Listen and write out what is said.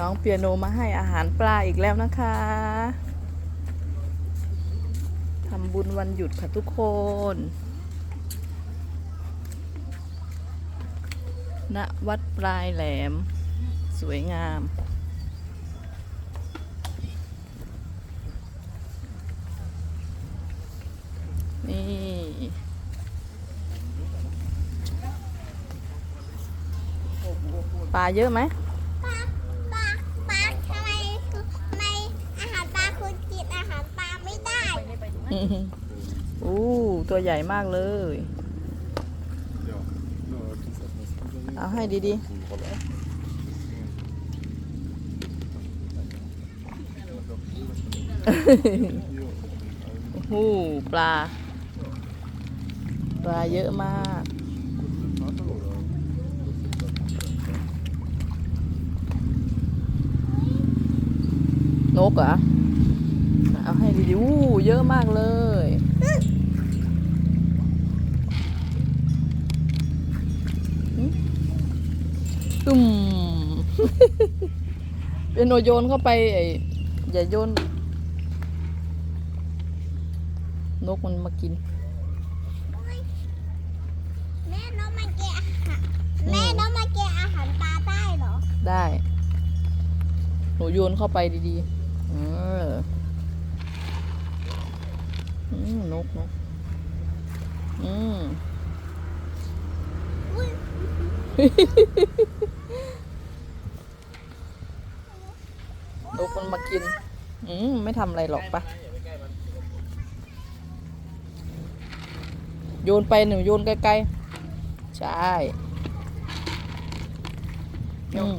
น้องเปียโนมาให้อาหารปลาอีกแล้วนะคะทำบุญวันหยุดค่ะทุกคน ณ วัดปลายแหลม สวยงามนี่ปลาเยอะไหม ปลาปลาปลาทำไมทำไมอาหารปลาคุณกินอาหารปลาไม่ได้ อู้ตัวใหญ่มากเลย Ja, nu har jag tillsatt nästan. เอาให้ดี Kolla. ๆโอ้โหปลา ปลาเยอะมากนกเหรอ เอาให้ดีๆอู้เยอะมากเลยหึตุ่ม เป็นโนโยนเข้าไปไอ้อย่าโยน นกมันมากิน แม่น้องมาเกะอาหารแม่น้องมาเกะอาหารปลาได้เหรอ ได้ หนูโยนเข้าไปดีๆ เอออืม นกนกอืมอุ้ยนกมันมากิน อืมไม่ทำอะไรหรอกปะโยนไปหนูโยนไกลๆ ใช่อืม